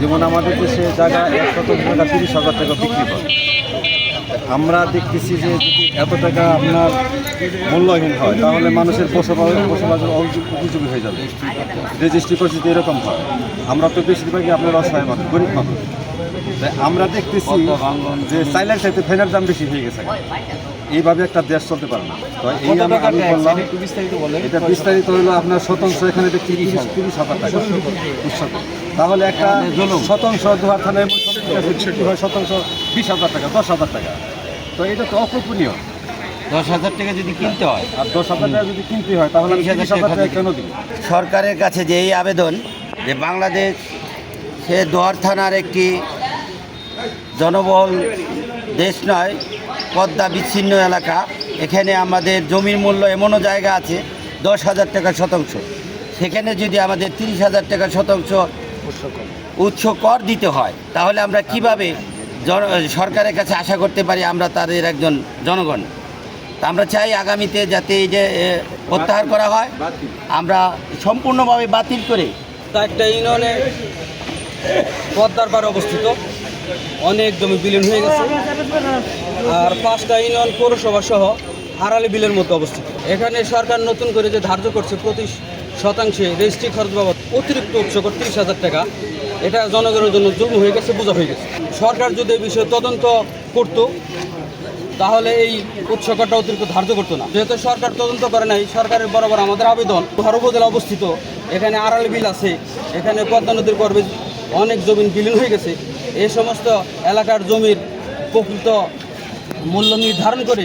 যেমন আমাদের দেশে জায়গা এক শতাংশ টাকা, তিরিশ হাজার টাকা বিক্রি করে আমরা দেখতেছি যে এত টাকা আপনার মূল্যহীন হয়, তাহলে মানুষের বসবাস বসবাসের উপযোগী হয়ে যাবে। রেজিস্ট্রি করছি এরকম হয়। আমরা তো বেশিরভাগই আপনার অসহায় মানুষ, গরিব মানুষ। আমরা দেখতেছি যে চাইলের চাইতে ফেনের দাম বেশি হয়ে গেছে। এইভাবে একটা দেশ চলতে পারে না। তো এই আমি আমি বললাম এটা বিস্তারিত হলো আপনার শতাংশ এখানে তিরিশ তিরিশ হাজার টাকা। তাহলে একটা শতাংশ দুহার থানায় হয় শতাংশ বিশ হাজার টাকা দশ হাজার টাকা। তো এটা তো অকল্পনীয়। দশ হাজার টাকা যদি কিনতে হয়। আর দশ হাজার টাকা যদি কিনতে হয় তাহলে আমি তিরিশ হাজার টাকা কেন দিব? সরকারের কাছে যে এই আবেদন যে বাংলাদেশ সে দোয়ার থানার একটি জনবহুল দেশ নয়, পদ্মা বিচ্ছিন্ন এলাকা। এখানে আমাদের জমির মূল্য এমনও জায়গা আছে, দশ হাজার টাকা শতাংশ। সেখানে যদি আমাদের তিরিশ হাজার টাকা শতাংশ উৎস কর দিতে হয়, তাহলে আমরা কীভাবে সরকারের কাছে আশা করতে পারি আমরা তাদের একজন জনগণ? আমরা চাই আগামীতে যাতে এই যে প্রত্যাহার করা হয়, আমরা সম্পূর্ণভাবে বাতিল করে তা একটা ইউনিয়নে পদ্মার পাড়ে অবস্থিত। অনেক জমি বিলীন হয়ে গেছে। আর পাঁচটা ইউনিয়ন পৌরসভা সহ আড়ালি বিলের মধ্যে অবস্থিত। এখানে সরকার নতুন করে যে ধার্য করছে প্রতি শতাংশে রেজিস্ট্রি খরচ বাবদ অতিরিক্ত উৎস তিরিশ হাজার টাকা, এটা জনগণের জন্য জুলুম হয়ে গেছে, বোঝা হয়ে গেছে। সরকার যদি এই বিষয়ে তদন্ত করতো, তাহলে এই উৎসকটা অতিরিক্ত ধার্য করতো না। যেহেতু সরকার তদন্ত করে নাই, সরকারের বরাবর আমাদের আবেদন। ঘর উপজেলা অবস্থিত, এখানে আড়াল বিল আছে, এখানে পদ্মা নদীর গর্ভে অনেক জমি বিলীন হয়ে গেছে। এই সমস্ত এলাকার জমির প্রকৃত মূল্য নির্ধারণ করে